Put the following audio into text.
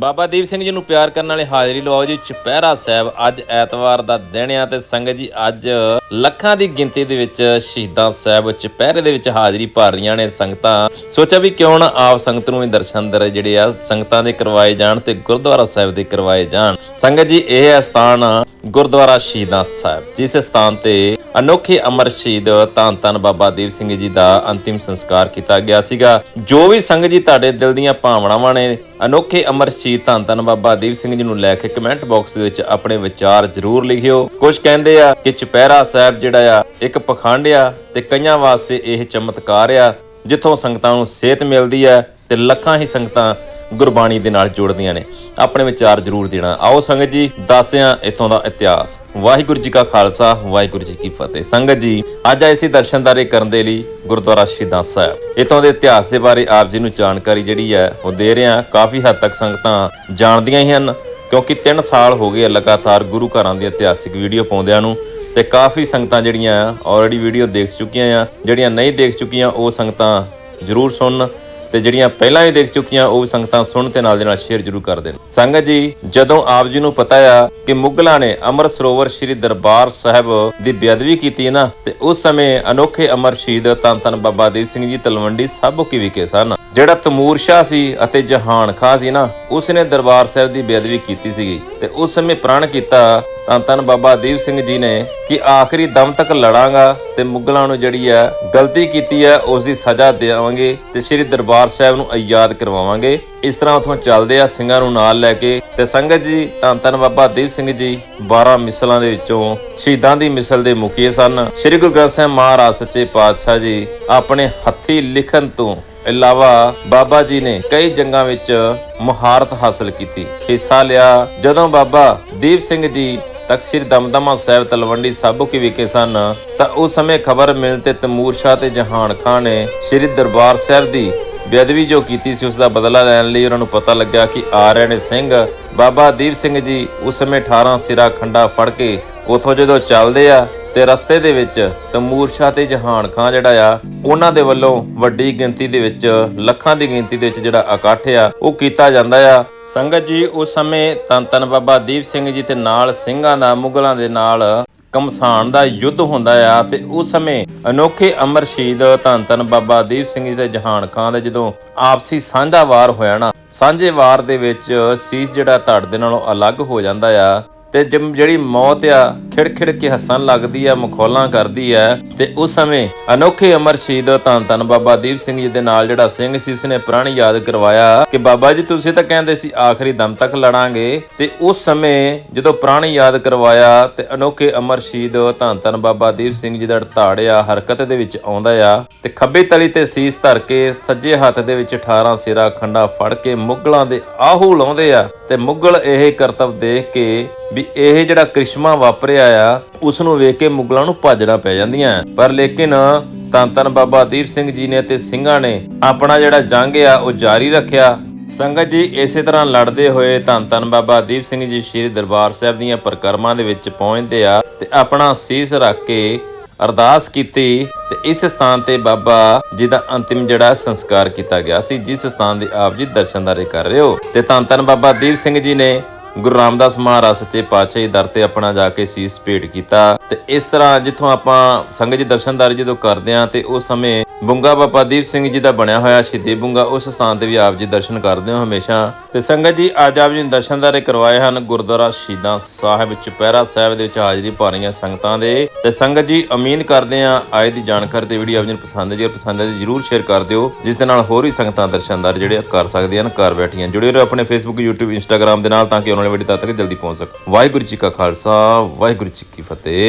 ਬਾਬਾ ਦੀਪ ਸਿੰਘ ਜੀ ਨੂੰ ਪਿਆਰ ਕਰਨ ਵਾਲੇ ਹਾਜ਼ਰੀ ਲਵਾਓ ਜੀ। ਚੁਪਹਿਰਾ ਸਾਹਿਬ ਅੱਜ ਐਤਵਾਰ ਦਾ ਦਿਨ ਆ ਤੇ ਸੰਗਤ ਜੀ ਅੱਜ ਲੱਖਾਂ ਦੀ ਗਿਣਤੀ ਦੇ ਵਿੱਚ ਸ਼ਹੀਦਾਂ ਸਾਹਿਬ ਚੁਪਹਿਰੇ ਦੇ ਵਿੱਚ ਹਾਜ਼ਰੀ ਭਰ ਰਹੀਆਂ ਨੇ ਸੰਗਤਾਂ। ਸੋਚਿਆ ਵੀ ਕਿਉਂ ਨਾ ਆਪ ਸੰਗਤ ਨੂੰ ਵੀ ਦਰਸ਼ਨ ਦਰ ਜਿਹੜੇ ਆ ਸੰਗਤਾਂ ਦੇ ਕਰਵਾਏ ਜਾਣ ਤੇ ਗੁਰਦੁਆਰਾ ਸਾਹਿਬ ਦੇ ਕਰਵਾਏ ਜਾਣ। ਸੰਗਤ ਜੀ, ਇਹ ਹੈ ਸਥਾਨ ਗੁਰਦੁਆਰਾ ਸ਼ਹੀਦਾਂ ਸਾਹਿਬ। ਜਿਸ ਸਥਾਨ ਤੇ ਅਨੋਖੇ ਅਮਰ ਸ਼ਹੀਦ ਧੰਨ ਧੰਨ ਬਾਬਾ ਦੀਪ ਸਿੰਘ ਜੀ ਦਾ ਅੰਤਿਮ ਸੰਸਕਾਰ ਕੀਤਾ ਗਿਆ ਸੀਗਾ, ਜੋ ਵੀ ਸੰਗਤ ਜੀ ਤੁਹਾਡੇ ਦਿਲ ਦੀਆਂ ਭਾਵਨਾਵਾਂ ਨੇ, ਅਨੋਖੇ ਅਮਰ ਸ਼ਹੀਦ ਧੰਨ ਧੰਨ ਬਾਬਾ ਦੀਪ ਸਿੰਘ ਜੀ ਨੂੰ ਲੈ ਕੇ ਕਮੈਂਟ ਬਾਕਸ ਦੇ ਵਿੱਚ ਆਪਣੇ ਵਿਚਾਰ ਜ਼ਰੂਰ ਲਿਖਿਓ। ਕੁਝ ਕਹਿੰਦੇ ਆ ਕਿ ਚੁਪਹਿਰਾ ਸਾਹਿਬ ਜਿਹੜਾ ਆ, ਇੱਕ ਪਖੰਡ ਆ ਤੇ ਕਈਆਂ ਵਾਸਤੇ ਇਹ ਚਮਤਕਾਰ ਆ, ਜਿੱਥੋਂ ਸੰਗਤਾਂ ਨੂੰ ਸਿਹਤ ਮਿਲਦੀ ਹੈ ਤੇ ਲੱਖਾਂ ਹੀ ਸੰਗਤਾਂ ਗੁਰਬਾਣੀ ਦੇ ਨਾਲ ਜੁੜਦੀਆਂ ਨੇ। ਆਪਣੇ ਵਿਚਾਰ ਜ਼ਰੂਰ ਦੇਣਾ। ਆਓ ਸੰਗਤ ਜੀ ਦੱਸਿਆਂ ਇਥੋਂ ਦਾ ਇਤਿਹਾਸ। ਵਾਹਿਗੁਰੂ ਜੀ ਕਾ ਖਾਲਸਾ, ਵਾਹਿਗੁਰੂ ਜੀ ਕੀ ਫਤਿਹ। ਸੰਗਤ ਜੀ, ਅੱਜ ਆਏ ਸੀ ਦਰਸ਼ਨਦਾਰੇ ਕਰਨ ਦੇ ਲਈ ਗੁਰਦੁਆਰਾ ਸ਼ਹੀਦਾਂ ਸਾਹਿਬ। ਇਥੋਂ ਦੇ ਇਤਿਹਾਸ ਦੇ ਬਾਰੇ ਆਪ ਜੀ ਨੂੰ ਜਾਣਕਾਰੀ ਜਿਹੜੀ ਹੈ, ਉਹ ਦੇ ਰਿਹਾ ਕਾਫੀ ਹੱਦ ਤੱਕ ਸੰਗਤਾਂ ਜਾਣਦੀਆਂ ਹੀ ਹਨ, ਕਿਉਂਕਿ 3 ਸਾਲ ਹੋ ਗਏ ਲਗਾਤਾਰ ਗੁਰੂ ਘਰਾਂ ਦੀ ਇਤਿਹਾਸਿਕ ਵੀਡੀਓ ਪਾਉਂਦਿਆਂ ਨੂੰ ਤੇ ਕਾਫੀ ਸੰਗਤਾਂ ਜਿਹੜੀਆਂ ਆਲਰੇਡੀ ਵੀਡੀਓ ਦੇਖ ਚੁੱਕੀਆਂ ਆ। ਜਿਹੜੀਆਂ ਨਹੀਂ ਦੇਖ ਚੁੱਕੀਆਂ, ਉਹ ਸੰਗਤਾਂ ਜ਼ਰੂਰ ਸੁਣਨ। ਤੇ ਜਿਹੜੀਆਂ ਪਹਿਲਾਂ ਹੀ ਦੇਖ ਚੁੱਕੀਆਂ ਉਹ ਵੀ ਸੰਗਤਾਂ ਸੁਣ ਤੇ ਨਾਲ ਦੇ ਨਾਲ ਸ਼ੇਅਰ ਜ਼ਰੂਰ ਕਰ ਦੇਣ। ਸੰਗਤ ਜੀ, ਜਦੋਂ ਆਪ ਜੀ ਨੂੰ ਪਤਾ ਆ ਕਿ ਮੁਗਲਾਂ ਨੇ ਅਮਰ ਸਰੋਵਰ ਸ੍ਰੀ ਦਰਬਾਰ ਸਾਹਿਬ ਦੀ ਬੇਅਦਬੀ ਕੀਤੀ ਨਾ, ਤੇ ਉਸ ਸਮੇਂ ਅਨੋਖੇ ਅਮਰ ਸ਼ਹੀਦ ਧੰਨ ਧੰਨ ਬਾਬਾ ਦੀਪ ਸਿੰਘ ਜੀ ਤਲਵੰਡੀ ਸਾਬੋ ਕੀ ਵਿਖੇ ਸਨ। ਜਿਹੜਾ ਤਮੂਰ ਸ਼ਾਹ ਸੀ ਅਤੇ ਜਹਾਨ ਖਾਂ ਸੀ ਨਾ ਉਸ ਨੇ ਦਰਬਾਰ ਸਾਹਿਬ ਦੀ ਬੇਅਦਬੀ ਕੀਤੀ ਸੀਗੀ ਤੇ ਉਸ ਸਮੇਂ ਪ੍ਰਣ ਕੀਤਾ, ਤਾਂ ਧੰਨ ਬਾਬਾ ਦੀਪ ਸਿੰਘ ਜੀ ਨੇ ਕਿ ਆਖਰੀ ਦਮ ਤੱਕ ਲੜਾਂਗਾ ਤੇ ਮੁਗਲਾਂ ਨੂੰ ਜਿਹੜੀ ਹੈ ਗਲਤੀ ਕੀਤੀ ਹੈ ਉਸ ਦੀ ਸਜ਼ਾ ਦੇਵਾਂਗੇ ਤੇ ਸ੍ਰੀ ਦਰਬਾਰ ਸਾਹਿਬ ਨੂੰ ਆਜ਼ਾਦ ਕਰਵਾਵਾਂਗੇ। ਇਸ ਤਰ੍ਹਾਂ ਉਥੋਂ ਚੱਲਦੇ ਆ ਸਿੰਘਾਂ ਨੂੰ ਨਾਲ ਲੈ ਕੇ ਤੇ ਸੰਗਤ ਜੀ ਧੰਨ ਧੰਨ ਬਾਬਾ ਦੀਪ ਸਿੰਘ ਜੀ 12 ਮਿਸਲਾਂ ਦੇ ਵਿੱਚੋਂ ਸ਼ਹੀਦਾਂ ਦੀ ਮਿਸਲ ਦੇ ਮੁਖੀ ਸਨ। ਸ੍ਰੀ ਗੁਰੂ ਗ੍ਰੰਥ ਸਾਹਿਬ ਮਹਾਰਾਜ ਸੱਚੇ ਪਾਤਸ਼ਾਹ ਜੀ ਆਪਣੇ ਹੱਥੀ ਲਿਖਣ ਤੋਂ ਇਲਾਵਾ ਬਾਬਾ ਜੀ ਨੇ ਕਈ ਜੰਗਾਂ ਵਿੱਚ ਮਹਾਰਤ ਹਾਸਲ ਕੀਤੀ। ਹਿੱਸਾ ਲਿਆ ਜਦੋਂ ਬਾਬਾ ਦੀਪ ਸਿੰਘ ਜੀ ਤਖਤ ਦਮਦਮਾ ਸਾਹਿਬ ਤਲਵੰਡੀ ਸਾਬੋ ਕੀ ਵਿਖੇ ਸਨ, ਤਾਂ ਉਸ ਸਮੇਂ ਖਬਰ ਮਿਲਣ ਤੇ ਤਮੂਰ ਸ਼ਾਹ ਤੇ ਜਹਾਨ ਖਾਨ ਨੇ ਸ੍ਰੀ ਦਰਬਾਰ ਸਾਹਿਬ ਦੀ ਬੇਅਦਬੀ ਜੋ ਕੀਤੀ ਸੀ ਉਸ ਦਾ ਬਦਲਾ ਲੈਣ ਲਈ ਉਹਨਾਂ ਨੂੰ ਪਤਾ ਲੱਗਿਆ ਕਿ ਆ ਰਹੇ ਨੇ ਸਿੰਘ ਬਾਬਾ ਦੀਪ ਸਿੰਘ ਜੀ ਉਸ ਸਮੇਂ 18 ਸਿਰਾ ਖੰਡਾ ਫੜ ਕੇ ਉਥੋਂ ਜਦੋਂ ਚੱਲਦੇ ਆ ਤੇ ਰਸਤੇ ਦੇ ਵਿੱਚ ਤਮੂਰ ਸ਼ਾਹ ਤੇ ਜਹਾਨ ਖਾਨ ਜਿਹੜਾ ਆ, ਉਹਨਾਂ ਦੇ ਵੱਲੋਂ ਵੱਡੀ ਗਿਣਤੀ ਦੇ ਵਿੱਚ, ਲੱਖਾਂ ਦੀ ਗਿਣਤੀ ਦੇ ਵਿੱਚ ਜਿਹੜਾ ਇਕੱਠ ਆ, ਉਹ ਕੀਤਾ ਜਾਂਦਾ ਆ। ਸੰਗਤ ਜੀ, ਉਸ ਸਮੇਂ ਤਨ ਤਨ ਬਾਬਾ ਦੀਪ ਸਿੰਘ ਜੀ ਤੇ ਨਾਲ ਸਿੰਘਾਂ ਦਾ, ਮੁਗਲਾਂ ਦੇ ਨਾਲ ਕਮਸਾਨ ਦਾ ਯੁੱਧ ਹੁੰਦਾ ਆ ਤੇ ਉਸ ਸਮੇਂ ਅਨੋਖੇ ਅਮਰ ਸ਼ਹੀਦ ਧੰਨ ਧੰਨ ਬਾਬਾ ਦੀਪ ਸਿੰਘ ਜੀ ਤੇ ਜਹਾਨ ਖਾਨ ਦੇ ਜਦੋਂ ਆਪਸੀ ਸਾਂਝਾ ਵਾਰ ਹੋਇਆ ਨਾ, ਸਾਂਝੇ ਵਾਰ ਦੇ ਵਿੱਚ ਸੀਸ ਜਿਹੜਾ ਧੜ ਦੇ ਨਾਲੋਂ ਅਲੱਗ ਹੋ ਜਾਂਦਾ ਆ। ਤੇ ਜਮ- ਜਿਹੜੀ ਮੌਤ ਆ, ਖਿੜਖਿੜ ਕੇ ਹੱਸਣ ਲੱਗਦੀ ਆ, ਮਖੌਲਾਂ ਕਰਦੀ ਆ, ਤੇ ਉਸ ਸਮੇਂ ਅਨੋਖੇ ਅਮਰ ਸ਼ਹੀਦ ਧੰਨ ਧੰਨ ਬਾਬਾ ਦੀਪ ਸਿੰਘ ਜੀ ਦੇ ਨਾਲ ਜਿਹੜਾ ਸਿੰਘ ਸੀ, ਉਸਨੇ ਪ੍ਰਣ ਯਾਦ ਕਰਵਾਇਆ ਕਿ ਬਾਬਾ ਜੀ ਤੁਸੀਂ ਤਾਂ ਕਹਿੰਦੇ ਸੀ ਆਖਰੀ ਦਮ ਤੱਕ ਲੜਾਂਗੇ, ਤੇ ਉਸ ਸਮੇਂ ਜਦੋਂ ਪੁਰਾਣੀ ਯਾਦ ਕਰਵਾਇਆ ਤੇ ਅਨੋਖੇ ਅਮਰ ਸ਼ਹੀਦ ਧੰਨ ਧੰਨ ਬਾਬਾ ਦੀਪ ਸਿੰਘ ਜੀ ਦਾ ਧਾੜਿਆ ਹਰਕਤ ਦੇ ਵਿੱਚ ਆਉਂਦਾ ਆ, ਤੇ ਖੱਬੇ ਤਲੀ ਤੇ ਸੀਸ ਧਰ ਕੇ ਸੱਜੇ ਹੱਥ ਦੇ ਵਿੱਚ 18 ਸਿਰਾ ਖੰਡਾ ਫੜ ਕੇ ਮੁਗਲਾਂ ਦੇ ਆਹੂ ਲਾਉਂਦੇ ਆ, ਤੇ ਮੁਗਲ ਇਹ ਕਰਤੱਵ ਦੇਖ ਕੇ ਵੀ ਇਹ ਜਿਹੜਾ ਕ੍ਰਿਸ਼ਮਾ ਵਾਪਰਿਆ ਆ ਉਸ ਨੂੰ ਵੇਖ ਕੇ ਮੁਗਲਾਂ ਨੂੰ ਭੱਜਣਾ ਪੈ ਜਾਂਦੀਆਂ। ਪਰ ਲੇਕਿਨ ਧੰਨ ਧੰਨ ਬਾਬਾ ਦੀਪ ਸਿੰਘ ਜੀ ਨੇ ਤੇ ਸਿੰਘਾਂ ਨੇ ਆਪਣਾ ਜਿਹੜਾ ਜੰਗ ਆ, ਉਹ ਜਾਰੀ ਰੱਖਿਆ। ਸੰਗਤ ਜੀ, ਇਸੇ ਤਰ੍ਹਾਂ ਲੜਦੇ ਹੋਏ ਧੰਨ ਧੰਨ ਬਾਬਾ ਦੀਪ ਸਿੰਘ ਜੀ ਸ਼੍ਰੀ ਦਰਬਾਰ ਸਾਹਿਬ ਦੀਆਂ ਪਰਿਕਰਮਾ ਦੇ ਵਿੱਚ ਪਹੁੰਚਦੇ ਆ ਤੇ ਆਪਣਾ ਸੀਸ ਰੱਖ ਕੇ ਅਰਦਾਸ ਕੀਤੀ ਤੇ ਇਸ ਸਥਾਨ ਤੇ ਬਾਬਾ ਜੀ ਦਾ ਅੰਤਿਮ ਜਿਹੜਾ ਸੰਸਕਾਰ ਕੀਤਾ ਗਿਆ ਸੀ, ਜਿਸ ਸਥਾਨ ਦੇ ਆਪ ਜੀ ਦਰਸ਼ਨਦਾਰੇ ਕਰ ਰਹੇ ਹੋ ਤੇ ਧੰਨ ਧੰਨ ਬਾਬਾ ਦੀਪ ਸਿੰਘ ਜੀ ਨੇ ਗੁਰੂ ਰਾਮਦਾਸ ਮਹਾਰਾਜ ਸੱਚੇ ਪਾਤਸ਼ਾਹੀ ਦਰ ਤੇ ਆਪਣਾ ਜਾ ਕੇ ਸੀਸ ਭੇਟ ਕੀਤਾ। ਤੇ ਇਸ ਤਰ੍ਹਾਂ ਜਿੱਥੋਂ ਆਪਾਂ ਸੰਗਤ ਜੀ ਦਰਸ਼ਨਦਾਰੀ ਜਦੋਂ ਕਰਦੇ ਆਂ ਤੇ ਉਸ ਸਮੇਂ ਬੁੰਗਾ ਬਾਬਾ ਦੀਪ ਸਿੰਘ ਜੀ ਦਾ ਬਣਿਆ ਹੋਇਆ ਸ਼ਹੀਦੀ ਬੁੰਗਾ ਉਸ ਸਥਾਨ ਤੇ ਵੀ ਆਪ ਜੀ ਦਰਸ਼ਨ ਕਰਦੇ ਹੋ ਹਮੇਸ਼ਾ। ਤੇ ਸੰਗਤ ਜੀ, ਅੱਜ ਆਪ ਜੀ ਨੂੰ ਦਰਸ਼ਨਦਾਰੇ ਕਰਵਾਏ ਹਨ ਗੁਰਦੁਆਰਾ ਸ਼ਹੀਦਾਂ ਸਾਹਿਬ ਚੁਪਹਿਰਾ ਸਾਹਿਬ ਦੇ ਵਿੱਚ ਹਾਜ਼ਰੀ ਭਰ ਰਹੀਆਂ ਸੰਗਤਾਂ ਦੇ। ਤੇ ਸੰਗਤ ਜੀ, ਉਮੀਦ ਕਰਦੇ ਆਂ ਅੱਜ ਦੀ ਜਾਣਕਾਰੀ ਤੇ ਵੀਡੀਓ ਆਪ ਜੀ ਨੂੰ ਪਸੰਦ ਹੈ ਜੇ ਪਸੰਦ ਹੈ ਤਾਂ ਜਰੂਰ ਸ਼ੇਅਰ ਕਰ ਦਿਓ, ਜਿਸ ਦੇ ਨਾਲ ਹੋਰ ਵੀ ਸੰਗਤਾਂ ਦਰਸ਼ਨਦਾਰ ਜਿਹੜੇ ਕਰ ਸਕਦੇ ਹਨ, ਘਰ ਬੈਠੀਆਂ। ਜੁੜੇ ਰਹੋ ਆਪਣੇ ਫੇਸਬੁੱਕ YouTube, Instagram ਦੇ ਨਾਲ ਤਾਂ ਕਿ ਉਹਨਾਂ ਵਾਲੀ ਵੀਡੀਓ ਤਦ ਤੱਕ ਜਲਦੀ ਪਹੁੰਚ ਸਕੋ ਵਾਹਿਗੁਰੂ ਜੀ ਕਾ ਖਾਲਸਾ, ਵਾਹਿਗੁਰੂ ਜੀ ਕੀ ਫਤਿਹ।